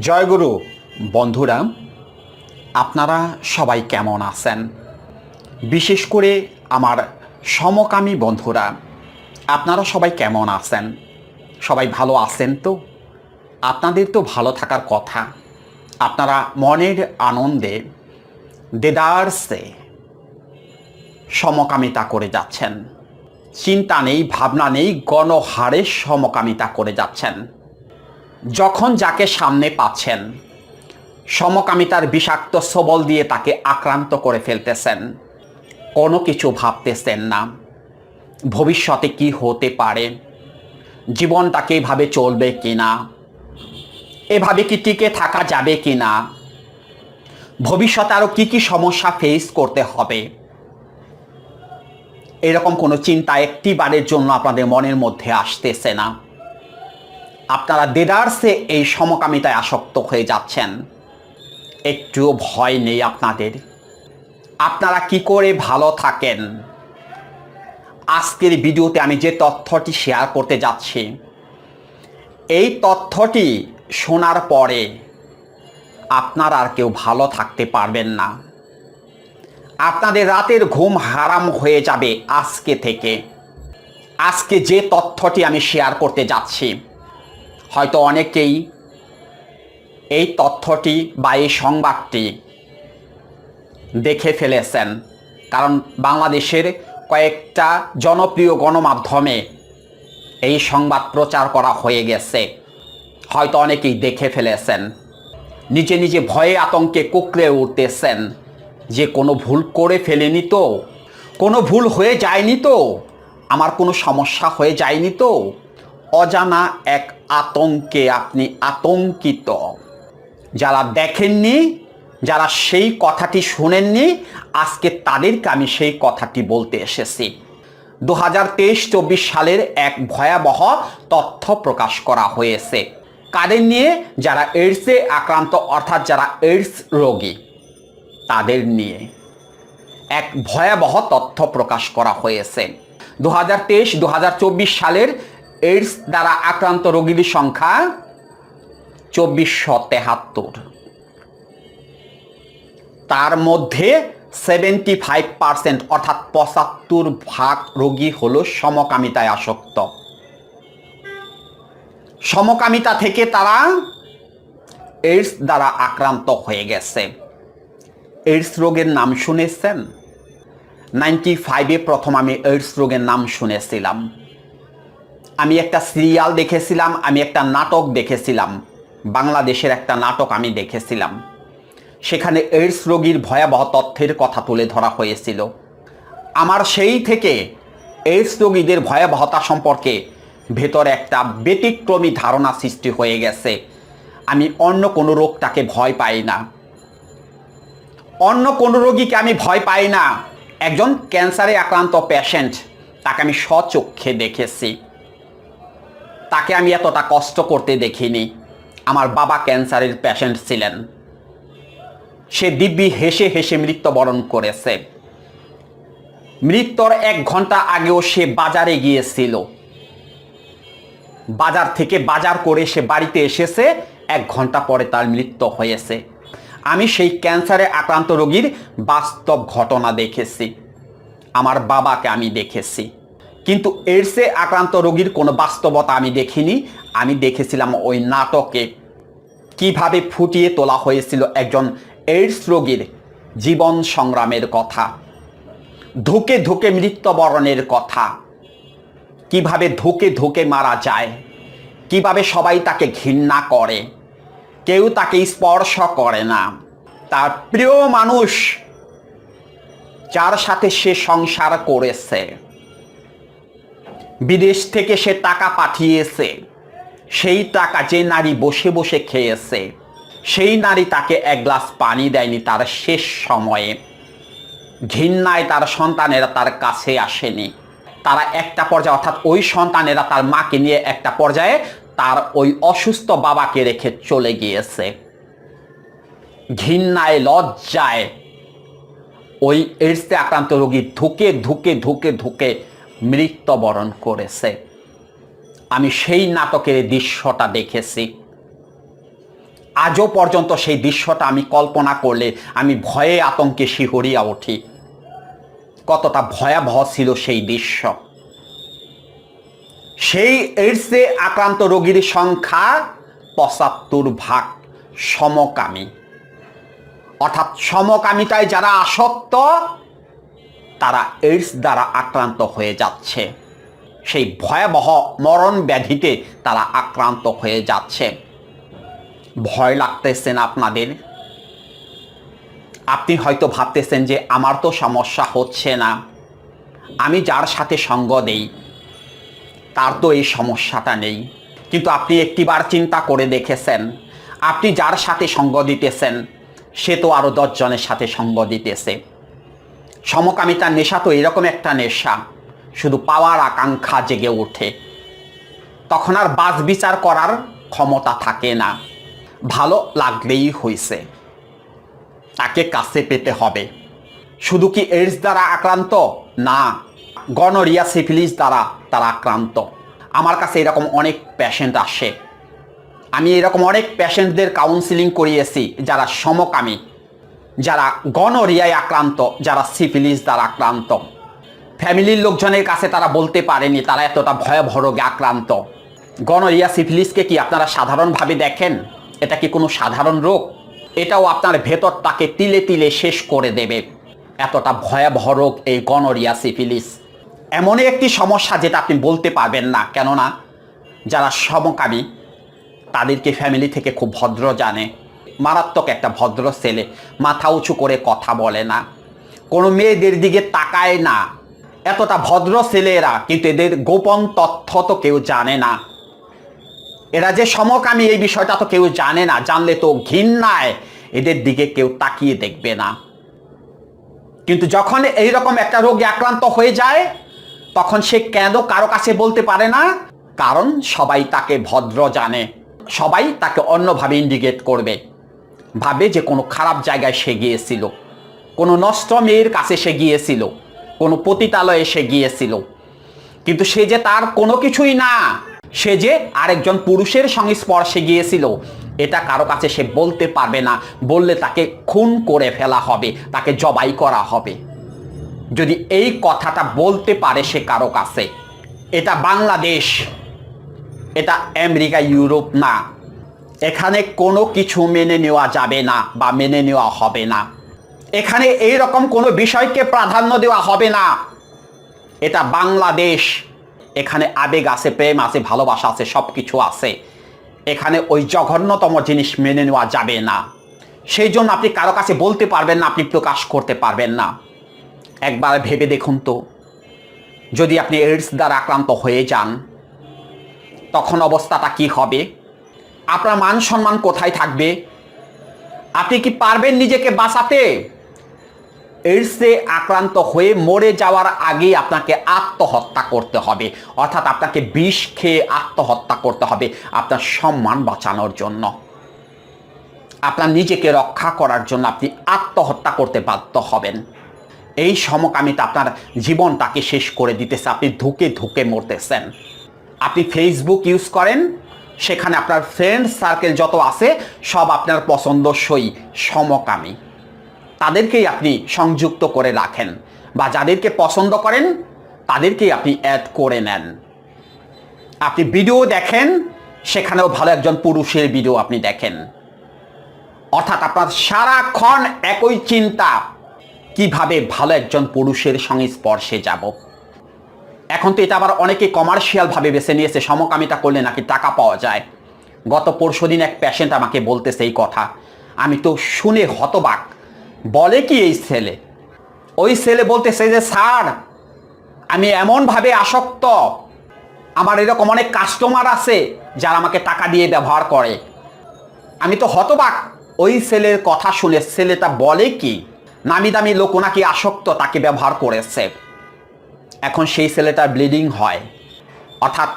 জয়গুরু বন্ধুরা আপনারা সবাই কেমন আছেন? বিশেষ করে আমার সমকামী বন্ধুরা, আপনারা সবাই কেমন আছেন? সবাই ভালো আছেন তো? আপনাদের তো ভালো থাকার কথা। আপনারা মনের আনন্দে দেদারসে সমকামিতা করে যাচ্ছেন। চিন্তা নেই, ভাবনা নেই, গণহারে সমকামিতা করে যাচ্ছেন। যখন যাকে সামনে পাচ্ছেন, সমকামিতার বিষাক্ত সবল দিয়ে তাকে আক্রান্ত করে ফেলতেছেন, কোনো কিছু ভাবতেছেন না। ভবিষ্যতে কি হতে পারে? জীবনটাকে এভাবে চলবে কি না এভাবে কি টিকে থাকা যাবে কি না ভবিষ্যতে আরও কী কী সমস্যা ফেস করতে হবে? এরকম কোনো চিন্তা একটি বারের জন্য আপনাদের মনের মধ্যে আসতেছে না। আপনারা দেদারসে এই সমকামিতায় আসক্ত হয়ে যাচ্ছেন। একটুও ভয় নেই আপনাদের। আপনারা কি করে ভালো থাকেন? আজকের ভিডিওতে আমি যে তথ্যটি শেয়ার করতে যাচ্ছি, এই তথ্যটি শোনার পরে আপনারা আর কেউ ভালো থাকতে পারবেন না। আপনাদের রাতের ঘুম হারাম হয়ে যাবে আজকে থেকে। আজকে যে তথ্যটি আমি শেয়ার করতে যাচ্ছি হয়তো অনেকেই এই তথ্যটি বা এই সংবাদটি দেখে ফেলেছেন। কারণ বাংলাদেশের কয়েকটা জনপ্রিয় গণমাধ্যমে এই সংবাদ প্রচার করা হয়ে গেছে। হয়তো অনেকেই দেখে ফেলেছেন। নিজে নিজে ভয়ে আতঙ্কে কুকড়ে উঠতেছেন যে কোনো ভুল করে ফেলেনি তো? কোনো ভুল হয়ে যায়নি তো? আমার কোনো সমস্যা হয়ে যায়নি তো? অজানা এক আতঙ্কে আপনি আতঙ্কিত। যারা দেখেননি, যারা সেই কথাটি শুনেননি, আজকে তাদেরকে আমি সেই কথাটি বলতে এসেছি। দু হাজার তেইশ চব্বিশ সালের এক ভয়াবহ তথ্য প্রকাশ করা হয়েছে। কাদের নিয়ে? যারা এইডসে আক্রান্ত, অর্থাৎ যারা এইডস রোগী, তাদের নিয়ে। এক ভয়াবহ তথ্য প্রকাশ করা হয়েছে। দু হাজার তেইশ সালের এইডস দ্বারা আক্রান্ত রোগীর সংখ্যা চব্বিশশো তেহাত্তর। তার মধ্যে সেভেন্টি ফাইভ পার্সেন্ট অর্থাৎ পঁচাত্তর ভাগ রোগী হল সমকামিতায় আসক্ত। সমকামিতা থেকে তারা এইডস দ্বারা আক্রান্ত হয়ে গেছে। এইডস রোগের নাম শুনেছেন? নাইনটি ফাইভে প্রথম আমি এইডস রোগের নাম শুনেছিলাম। আমি একটা সিরিয়াল দেখেছিলাম, আমি একটা নাটক দেখেছিলাম, বাংলাদেশের একটা নাটক আমি দেখেছিলাম। সেখানে এইডস রোগীর ভয়াবহ তথ্যের কথা তুলে ধরা হয়েছিল। আমার সেই থেকে এইডস রোগীদের ভয়াবহতা সম্পর্কে ভেতরে একটা ব্যতিক্রমী ধারণা সৃষ্টি হয়ে গেছে। আমি অন্য কোনো রোগটাকে ভয় পাই না। অন্য কোনো রোগীকে আমি ভয় পাই না। একজন ক্যান্সারে আক্রান্ত পেশেন্ট তাকে আমি স্বচক্ষে দেখেছি। তাকে আমি এতটা কষ্ট করতে দেখিনি। আমার বাবা ক্যান্সারের পেশেন্ট ছিলেন। সে দিব্যি হেসে হেসে মৃত্যুবরণ করেছে। মৃত্যুর এক ঘণ্টা আগেও সে বাজারে গিয়েছিল। বাজার থেকে বাজার করে সে বাড়িতে এসেছে। এক ঘণ্টা পরে তার মৃত্যু হয়েছে। আমি সেই ক্যান্সারে আক্রান্ত রোগীর বাস্তব ঘটনা দেখেছি। আমার বাবাকে আমি দেখেছি। কিন্তু এইডসে আক্রান্ত রোগীর কোনো বাস্তবতা আমি দেখিনি। আমি দেখেছিলাম ওই নাটকে কীভাবে ফুটিয়ে তোলা হয়েছিল একজন এইডস রোগীর জীবন সংগ্রামের কথা, ধুকে ধুকে মৃত্যুবরণের কথা, কীভাবে ধুকে ধুকে মারা যায়, কীভাবে সবাই তাকে ঘৃণা করে, কেউ তাকে স্পর্শ করে না। তার প্রিয় মানুষ যার সাথে সে সংসার করেছে। বিদেশ থেকে সে টাকা পাঠিয়েছে। সেই টাকা যে নারী বসে বসে খেয়েছে, সেই নারী তাকে এক গ্লাস পানি দেয়নি তার শেষ সময়ে। ঘৃণায় তার সন্তানেরা তার কাছে আসেনি। তারা একটা পর্যায়ে, অর্থাৎ ওই সন্তানেরা তার মাকে নিয়ে একটা পর্যায়ে তার ওই অসুস্থ বাবাকে রেখে চলে গিয়েছে। ঘৃণায়, লজ্জায় ওই এইডসে আক্রান্ত রোগী ধুকে ধুকে ধুকে ধুকে মৃত্যুবরণ করেছে। আমি সেই নাটকের দৃশ্যটা দেখেছি। আজও পর্যন্ত সেই দৃশ্যটা আমি কল্পনা করলে আমি ভয়ে আতঙ্কে শিহরিয়া উঠি। কতটা ভয়াবহ ছিল সেই দৃশ্য। সেই এইডসে আক্রান্ত রোগীর সংখ্যা পঁচাত্তর ভাগ সমকামী। অর্থাৎ সমকামিতায় যারা আসক্ত তারা এইডস দ্বারা আক্রান্ত হয়ে যাচ্ছে। সেই ভয়াবহ মরণ ব্যাধিতে তারা আক্রান্ত হয়ে যাচ্ছে। ভয় লাগতেছেন আপনাদের? আপনি হয়তো ভাবতেছেন যে আমার তো সমস্যা হচ্ছে না। আমি যার সাথে সঙ্গ দেই, তার তো এই সমস্যাটা নেই। কিন্তু আপনি একটিবার চিন্তা করে দেখেছেন, আপনি যার সাথে সঙ্গ দিতেছেন, সে তো আরও দশজনের সাথে সঙ্গ দিতেছে। সমকামিতার নেশা তো এরকম একটা নেশা। শুধু পাওয়ার আকাঙ্ক্ষা জেগে ওঠে। তখন আর বাস বিচার করার ক্ষমতা থাকে না। ভালো লাগলেই হয়েছে তাকে কাছে পেতে হবে। শুধু কি এইডস দ্বারা আক্রান্ত? না। গনরিয়া সিফিলিস দ্বারা তারা আক্রান্ত। আমার কাছে এরকম অনেক প্যাশেন্ট আসে। আমি এরকম অনেক প্যাশেন্টদের কাউন্সিলিং করিয়েছি যারা সমকামী। যারা গনরিয়ায় আক্রান্ত, যারা সিফিলিস দ্বারা আক্রান্ত। ফ্যামিলির লোকজনের কাছে তারা বলতে পারেনি, তারা এতটা ভয়াবহ রোগে আক্রান্ত। গনরিয়া সিফিলিসকে কি আপনারা সাধারণভাবে দেখেন? এটা কি কোনো সাধারণ রোগ? এটাও আপনার ভেতরটাকে তিলে তিলে শেষ করে দেবে। এতটা ভয়াবহ রোগ এই গনরিয়া সিফিলিস এমনই একটি সমস্যা যেটা আপনি বলতে পারবেন না, কেননা যারা সমকামী, তাদেরকে ফ্যামিলি থেকে খুব ভদ্র জানে। মারাত্মক একটা ভদ্র ছেলে, মাথা উঁচু করে কথা বলে না। কোনো মেয়েদের দিকে তাকায় না। এতটা ভদ্র ছেলেরা, কিন্তু এদের গোপন তথ্য তো কেউ জানে না। এরা যে সমকামী, এই বিষয়টা তো কেউ জানে না। জানলে তো ঘৃণায় এদের দিকে কেউ তাকিয়ে দেখবে না। কিন্তু যখন এইরকম একটা রোগে আক্রান্ত হয়ে যায়, তখন সে কেন কারও কাছে বলতে পারে না? কারণ সবাই তাকে ভদ্র জানে। সবাই তাকে অন্যভাবে ইন্ডিকেট করবে। ভাবে যে কোনো খারাপ জায়গায় সে গিয়েছিল। কোনো নষ্ট মেয়ের কাছে সে গিয়েছিল। কোনো পতিতালয়ে সে গিয়েছিল। কিন্তু সে যে তার কোনো কিছুই না, সে যে আরেকজন পুরুষের সংস্পর্শে গিয়েছিল, এটা কারও কাছে সে বলতে পারবে না। বললে তাকে খুন করে ফেলা হবে, তাকে জবাই করা হবে। যদি এই কথাটা বলতে পারে সে কারও কাছে, এটা বাংলাদেশ, এটা আমেরিকা, ইউরোপ না। এখানে কোনো কিছু মেনে নেওয়া যাবে না বা মেনে নেওয়া হবে না। এখানে এই রকম কোনো বিষয়কে প্রাধান্য দেওয়া হবে না। এটা বাংলাদেশ। এখানে আবেগ আছে, প্রেম আছে, ভালোবাসা আছে সব কিছু আছে। এখানে ওই জঘন্যতম জিনিস মেনে নেওয়া যাবে না। সেই জন্য আপনি কারও কাছে বলতে পারবেন না, আপনি প্রকাশ করতে পারবেন না। একবার ভেবে দেখুন তো। যদি আপনি এইডস দ্বারা আক্রান্ত হয়ে যান, তখন অবস্থাটা কি হবে? আপনার মান সম্মান কোথায় থাকবে? আপনি কি পারবেন নিজেকে বাঁচাতে? এইডসে আক্রান্ত হয়ে মরে যাওয়ার আগেই আপনাকে আত্মহত্যা করতে হবে। অর্থাৎ আপনাকে বিষ খেয়ে আত্মহত্যা করতে হবে আপনার সম্মান বাঁচানোর জন্য। আপনার নিজেকে রক্ষা করার জন্য আপনি আত্মহত্যা করতে বাধ্য হবেন। এই সমকামিতা আপনার জীবনটাকে শেষ করে দিতেছে। আপনি ধুকে ধুকে মরতেছেন। আপনি ফেসবুক ইউজ করেন। সেখানে আপনার ফ্রেন্ড সার্কেল যত আছে, সব আপনার পছন্দসই, সমকামী। তাদেরকেই আপনি সংযুক্ত করে রাখেন বা যাদেরকে পছন্দ করেন, তাদেরকেই আপনি অ্যাড করে নেন। আপনি ভিডিও দেখেন, সেখানেও ভালো একজন পুরুষের ভিডিও আপনি দেখেন। অর্থাৎ আপনার সারাক্ষণ একই চিন্তা, কীভাবে ভালো একজন পুরুষের সংস্পর্শে যাব? এখন তো এটা আবার অনেকে কমার্শিয়াল ভাবে বেছে নিয়েছে। সমকামিতা করলে নাকি টাকা পাওয়া যায়। গত পরশু দিন এক পেশেন্ট আমাকে বলতেছে এই কথা। আমি তো শুনে হতবাক। বলে কি এই ছেলে? ওই ছেলে বলতেছে যে, স্যার, আমি এমনভাবে আসক্ত। আমার এরকম অনেক কাস্টমার আছে যারা আমাকে টাকা দিয়ে ব্যবহার করে। আমি তো হতবাক। ওই ছেলের কথা শুনে ছেলেটা বলে কি, নামি দামি লোক নাকি আসক্ত, তাকে ব্যবহার করেছে। এখন সেই ছেলেটার ব্লিডিং হয়। অর্থাৎ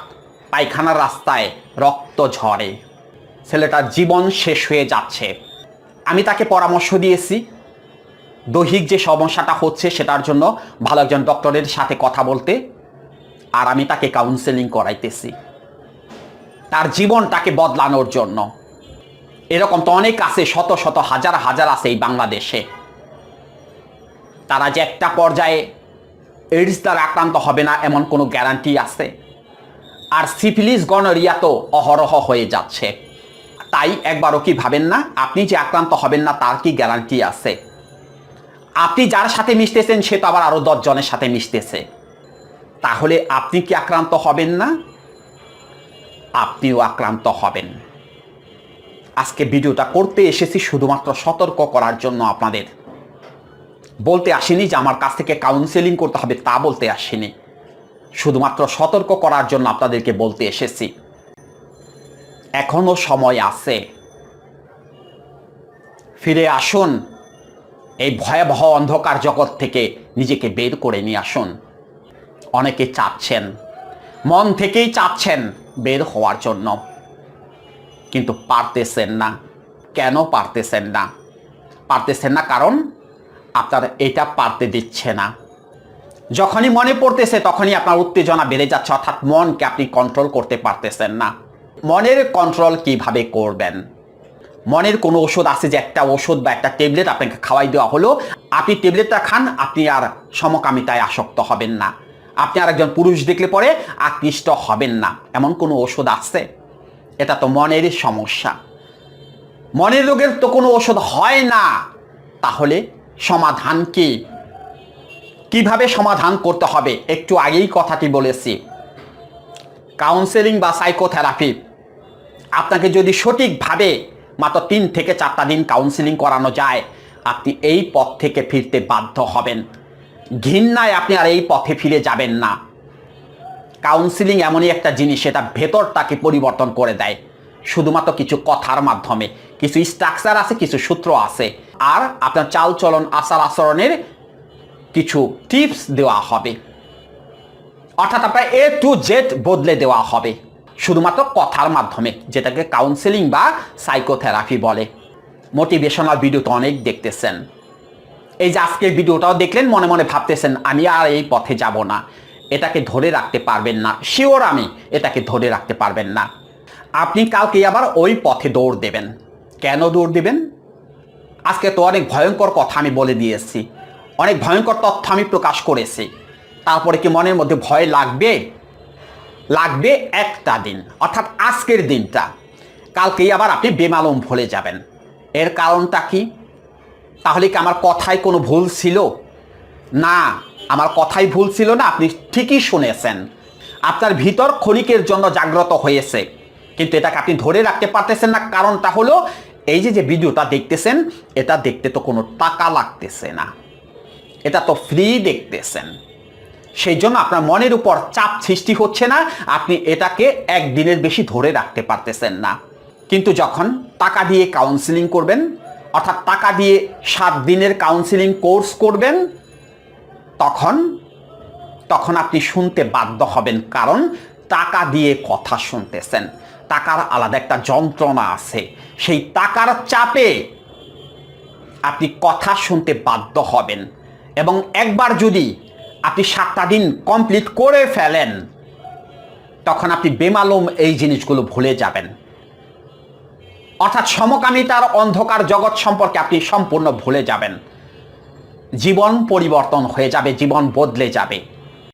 পায়খানার রাস্তায় রক্ত ঝরে। ছেলেটার জীবন শেষ হয়ে যাচ্ছে। আমি তাকে পরামর্শ দিয়েছি। দৈহিক যে সমস্যাটা হচ্ছে সেটার জন্য ভালো একজন ডক্টরের সাথে কথা বলতে। আর আমি তাকে কাউন্সেলিং করাইতেছি। তার জীবনটাকে বদলানোর জন্য। এরকম তো অনেক আছে, শত শত, হাজার হাজার আছে এই বাংলাদেশে। তারা যে একটা পর্যায়ে এইডস দ্বারা আক্রান্ত হবে না এমন কোনো গ্যারান্টি আছে? আর সিফিলিস গনরিয়া তো অহরহ হয়ে যাচ্ছে। তাই একবারও কি ভাবেন না? আপনি যে আক্রান্ত হবেন না, তার কি গ্যারান্টি আছে? আপনি যার সাথে মিশতেছেন, সে তো আবার আরও দশজনের সাথে মিশতেছে। তাহলে আপনি কি আক্রান্ত হবেন না? আপনিও আক্রান্ত হবেন। আজকে ভিডিওটা করতে এসেছি শুধুমাত্র সতর্ক করার জন্য আপনাদের। বলতে আসেনি যে আমার কাছ থেকে কাউন্সেলিং করতে হবে, তা বলতে আসেনি। শুধুমাত্র সতর্ক করার জন্য আপনাদেরকে বলতে এসেছি। এখনও সময় আছে। ফিরে আসুন, এই ভয়াবহ অন্ধকার জগৎ থেকে নিজেকে বের করে নিয়ে আসুন। অনেকে চাচ্ছেন, মন থেকেই চাচ্ছেন বের হওয়ার জন্য। কিন্তু পারতেছেন না। কেন পারতেছেন না? পারতেছেন না কারণ আপনার এটা পারতে দিচ্ছে না। যখনই মনে পড়তেছে তখনই আপনার উত্তেজনা বেড়ে যাচ্ছে, অর্থাৎ মনকে আপনি কন্ট্রোল করতে পারতেছেন না। মনের কন্ট্রোল কীভাবে করবেন? মনের কোনো ওষুধ আছে যে একটা ওষুধ বা একটা ট্যাবলেট আপনাকে খাওয়াই দেওয়া হলো, আপনি ট্যাবলেটটা খান, আপনি আর সমকামিতায় আসক্ত হবেন না। আপনি আর একজন পুরুষ দেখলে পরে আকৃষ্ট হবেন না। এমন কোনো ওষুধ আছে? এটা তো মনের সমস্যা। মনের রোগের তো কোনো ওষুধ হয় না। তাহলে সমাধান কি কীভাবে সমাধান করতে হবে? একটু আগেই কথাটি বলেছি। কাউন্সেলিং বা সাইকোথেরাপি আপনাকে যদি সঠিকভাবে মাত্র তিন থেকে চারটা দিন কাউন্সেলিং করানো যায়, আপনি এই পথ থেকে ফিরতে বাধ্য হবেন। ঘৃণায় আপনি আর এই পথে ফিরে যাবেন না। কাউন্সিলিং এমনই একটা জিনিস, সেটা ভেতরটাকে পরিবর্তন করে দেয়। শুধুমাত্র কিছু কথার মাধ্যমে। কিছু স্ট্রাকচার আছে, কিছু সূত্র আছে। আর আপনার চালচলন, আচার আচরণের কিছু টিপস দেওয়া হবে। অর্থাৎ আপনার এ টু জেড বদলে দেওয়া হবে। শুধুমাত্র কথার মাধ্যমে, যেটাকে কাউন্সেলিং বা সাইকোথেরাপি বলে। মোটিভেশনাল ভিডিও তো অনেক দেখতেছেন। এই যে আজকের ভিডিওটাও দেখলেন, মনে মনে ভাবতেছেন, আমি আর এই পথে যাব না। এটাকে ধরে রাখতে পারবেন না। শিওর আমি, এটাকে ধরে রাখতে পারবেন না। আপনি কালকে আবার ওই পথে দৌড় দেবেন। কেন দৌড় দেবেন? আজকে তো অনেক ভয়ঙ্কর কথা আমি বলে দিয়েছি অনেক ভয়ঙ্কর তথ্য আমি প্রকাশ করেছি। তারপরে কি মনের মধ্যে ভয় লাগবে? লাগবে একটা দিন, অর্থাৎ আজকের দিনটা। কালকেই আবার আপনি বেমালুম ভুলে যাবেন। এর কারণটা কি? তাহলে কি আমার কথায় কোনো ভুল ছিল? না, আমার কথাই ভুল ছিল না, আপনি ঠিকই শুনেছেন। আপনার ভিতর ক্ষণিকের জন্য জাগ্রত হয়েছে। কিন্তু এটাকে আপনি ধরে রাখতে পারতেছেন না। কারণটা হলো এই যে যে ভিডিওটা দেখতেছেন, এটা দেখতে তো কোনো টাকা লাগতেছে না। এটা তো ফ্রি দেখতেছেন। সেই জন্য আপনার মনের উপর চাপ সৃষ্টি হচ্ছে না, আপনি এটাকে একদিনের বেশি ধরে রাখতে পারতেছেন না। কিন্তু যখন টাকা দিয়ে কাউন্সিলিং করবেন, অর্থাৎ টাকা দিয়ে সাত দিনের কাউন্সিলিং কোর্স করবেন, তখন তখন আপনি শুনতে বাধ্য হবেন। কারণ টাকা দিয়ে কথা শুনতেছেন। টাকার আলাদা একটা যন্ত্রণা আছে। সেই টাকার চাপে আপনি কথা শুনতে বাধ্য হবেন এবং একবার যদি আপনি সাতটা দিন কমপ্লিট করে ফেলেন, তখন আপনি বেমালুম এই জিনিসগুলো ভুলে যাবেন। অর্থাৎ সমকামিতার অন্ধকার জগৎ সম্পর্কে আপনি সম্পূর্ণ ভুলে যাবেন। জীবন পরিবর্তন হয়ে যাবে, জীবন বদলে যাবে।